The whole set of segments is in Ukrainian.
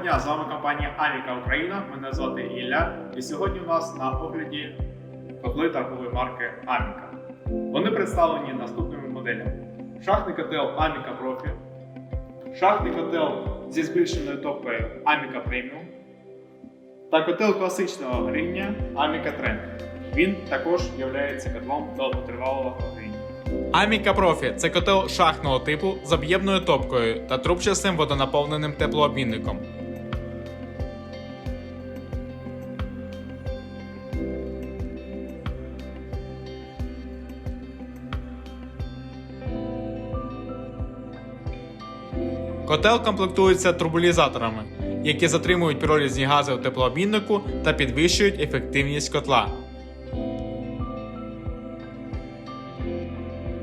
дня, з вами компанія Аміка Україна. Мене звати Ілля. І сьогодні у нас на огляді котли торгової марки Аміка. Вони представлені наступними моделями: шахтний котел Аміка Профі, шахтний котел зі збільшеною топкою Аміка Преміум та котел класичного гріння Аміка Тренд. Він також є котлом довготривалого гріння. Аміка Профі це котел шахтного типу з об'ємною топкою та трубчастим водонаповненим теплообмінником. Котел комплектується турбулізаторами, які затримують піролізні гази у теплообміннику та підвищують ефективність котла.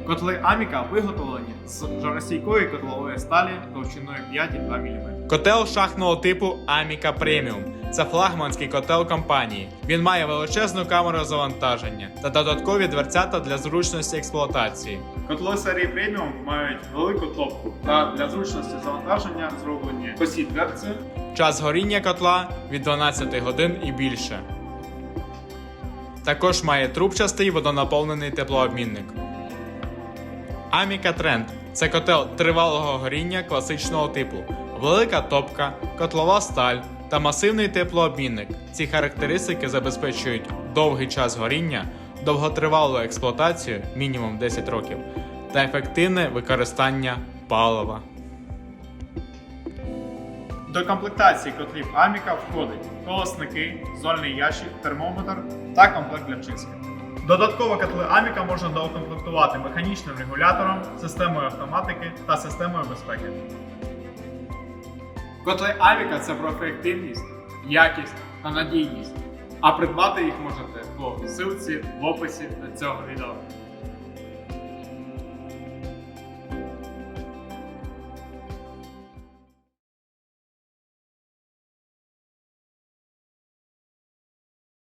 Котли Аміка виготовлені з жаростійкої котлової сталі товщиною 5,2 мм. Котел шахтного типу Amica Premium. Це флагманський котел компанії. Він має величезну камеру завантаження та додаткові дверцята для зручності експлуатації. Котли серії преміум мають велику топку та для зручності завантаження зроблені косі дверці. Час горіння котла від 12 годин і більше. Також має трубчастий водонаповнений теплообмінник. Amica Trend це котел тривалого горіння класичного типу, велика топка, котлова сталь та масивний теплообмінник. Ці характеристики забезпечують довгий час горіння, довготривалу експлуатацію мінімум 10 років та ефективне використання палива. До комплектації котлів Аміка входить колосники, зольний ящик, термометр та комплект для чистки. Додатково котли Аміка можна доукомплектувати механічним регулятором, системою автоматики та системою безпеки. Котли Аміка це про ефективність, якість та надійність. А придбати їх можете по ссылці в описі до цього відео.